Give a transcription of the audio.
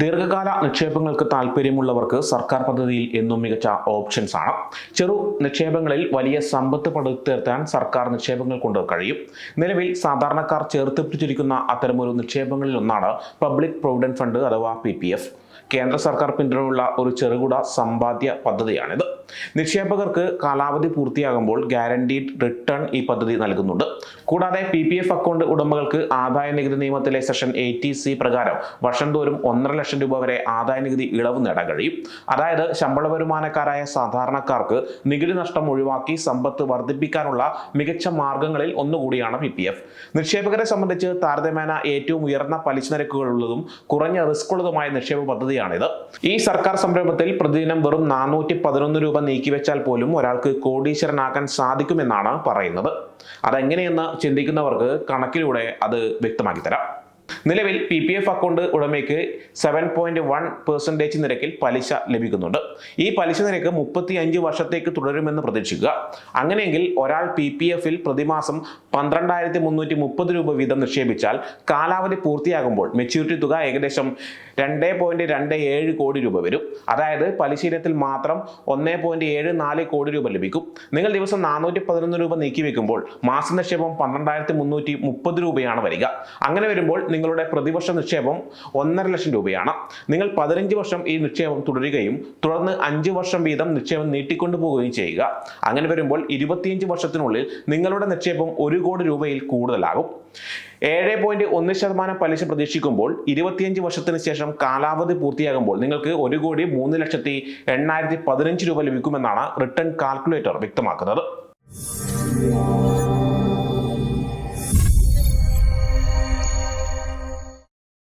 ദീർഘകാല നിക്ഷേപങ്ങൾക്ക് താല്പര്യമുള്ളവർക്ക് സർക്കാർ പദ്ധതിയിൽ എന്നും മികച്ച ഓപ്ഷൻസ് ആണ്. ചെറു നിക്ഷേപങ്ങളിൽ വലിയ സമ്പത്ത് പടുത്തുയർത്താൻ സർക്കാർ നിക്ഷേപങ്ങൾ കൊണ്ട് കഴിയും. നിലവിൽ സാധാരണക്കാർ ചേർത്ത് പിടിച്ചിരിക്കുന്ന അത്തരമൊരു നിക്ഷേപങ്ങളിൽ ഒന്നാണ് പബ്ലിക് പ്രൊവിഡന്റ് ഫണ്ട് അഥവാ പി കേന്ദ്ര സർക്കാർ പിന്തുണയുള്ള ഒരു ചെറുകിട സമ്പാദ്യ പദ്ധതിയാണിത്. നിക്ഷേപകർക്ക് കാലാവധി പൂർത്തിയാകുമ്പോൾ ഗ്യാരണ്ടീഡ് റിട്ടേൺ ഈ പദ്ധതി നൽകുന്നുണ്ട്. കൂടാതെ പി പി എഫ് അക്കൗണ്ട് ഉടമകൾക്ക് ആദായ നികുതി നിയമത്തിലെ സെഷൻ എയ്റ്റി സി പ്രകാരം വർഷം തോറും ഒന്നര ലക്ഷം രൂപ വരെ ആദായ നികുതി ഇളവ് നേടാൻ കഴിയും. അതായത് ശമ്പള വരുമാനക്കാരായ സാധാരണക്കാർക്ക് നികുതി നഷ്ടം ഒഴിവാക്കി സമ്പത്ത് വർദ്ധിപ്പിക്കാനുള്ള മികച്ച മാർഗങ്ങളിൽ ഒന്നുകൂടിയാണ് പി പി എഫ് നിക്ഷേപകരെ സംബന്ധിച്ച് താരതമ്യേന ഏറ്റവും ഉയർന്ന പലിശ നിരക്കുകളുള്ളതും കുറഞ്ഞ റിസ്ക് ഉള്ളതുമായ നിക്ഷേപ പദ്ധതിയാണിത്. ഈ സർക്കാർ സംരംഭത്തിൽ പ്രതിദിനം വെറും നാനൂറ്റി പതിനൊന്ന് രൂപ നീക്കിവെച്ചാൽ പോലും ഒരാൾക്ക് കോടീശ്വരനാക്കാൻ സാധിക്കുമെന്നാണ് പറയുന്നത്. അതെങ്ങനെയെന്ന് ചിന്തിക്കുന്നവർക്ക് കണക്കിലൂടെ അത് വ്യക്തമാക്കി തരാം. നിലവിൽ പി പി എഫ് അക്കൗണ്ട് ഉടമയ്ക്ക് സെവൻ പോയിന്റ് വൺ പെർസെന്റേജ് നിരക്കിൽ പലിശ ലഭിക്കുന്നുണ്ട്. ഈ പലിശ നിരക്ക് മുപ്പത്തി അഞ്ച് വർഷത്തേക്ക് തുടരുമെന്ന് പ്രതീക്ഷിക്കുക. അങ്ങനെയെങ്കിൽ ഒരാൾ പി പി എഫിൽ പ്രതിമാസം പന്ത്രണ്ടായിരത്തി മുന്നൂറ്റി മുപ്പത് രൂപ വീതം നിക്ഷേപിച്ചാൽ കാലാവധി പൂർത്തിയാകുമ്പോൾ മെച്യൂരിറ്റി തുക ഏകദേശം രണ്ട് പോയിന്റ് രണ്ട് ഏഴ് കോടി രൂപ വരും. അതായത് പലിശീലത്തിൽ മാത്രം ഒന്ന് പോയിന്റ് ഏഴ് നാല് കോടി രൂപ ലഭിക്കും. നിങ്ങൾ ദിവസം നാനൂറ്റി പതിനൊന്ന് രൂപ നീക്കി വെക്കുമ്പോൾ മാസ നിക്ഷേപം പന്ത്രണ്ടായിരത്തി മുന്നൂറ്റി മുപ്പത് രൂപയാണ് വരിക. അങ്ങനെ വരുമ്പോൾ നിങ്ങളുടെ പ്രതിവർഷ നിക്ഷേപം ഒന്നര ലക്ഷം രൂപയാണ്. നിങ്ങൾ പതിനഞ്ച് വർഷം ഈ നിക്ഷേപം തുടരുകയും തുടർന്ന് അഞ്ച് വർഷം വീതം നിക്ഷേപം നീട്ടിക്കൊണ്ടു പോവുകയും ചെയ്യുക. അങ്ങനെ വരുമ്പോൾ ഇരുപത്തിയഞ്ച് വർഷത്തിനുള്ളിൽ നിങ്ങളുടെ നിക്ഷേപം ഒരു കോടി രൂപയിൽ കൂടുതലാകും. ഏഴ് പോയിന്റ് ഒന്ന് ശതമാനം പലിശ പ്രതീക്ഷിക്കുമ്പോൾ ഇരുപത്തിയഞ്ച് വർഷത്തിന് ശേഷം കാലാവധി പൂർത്തിയാകുമ്പോൾ നിങ്ങൾക്ക് ഒരു കോടി മൂന്ന് ലക്ഷത്തി എണ്ണായിരത്തി പതിനഞ്ച് രൂപ ലഭിക്കുമെന്നാണ് റിട്ടേൺ കാൽക്കുലേറ്റർ വ്യക്തമാക്കുന്നത്.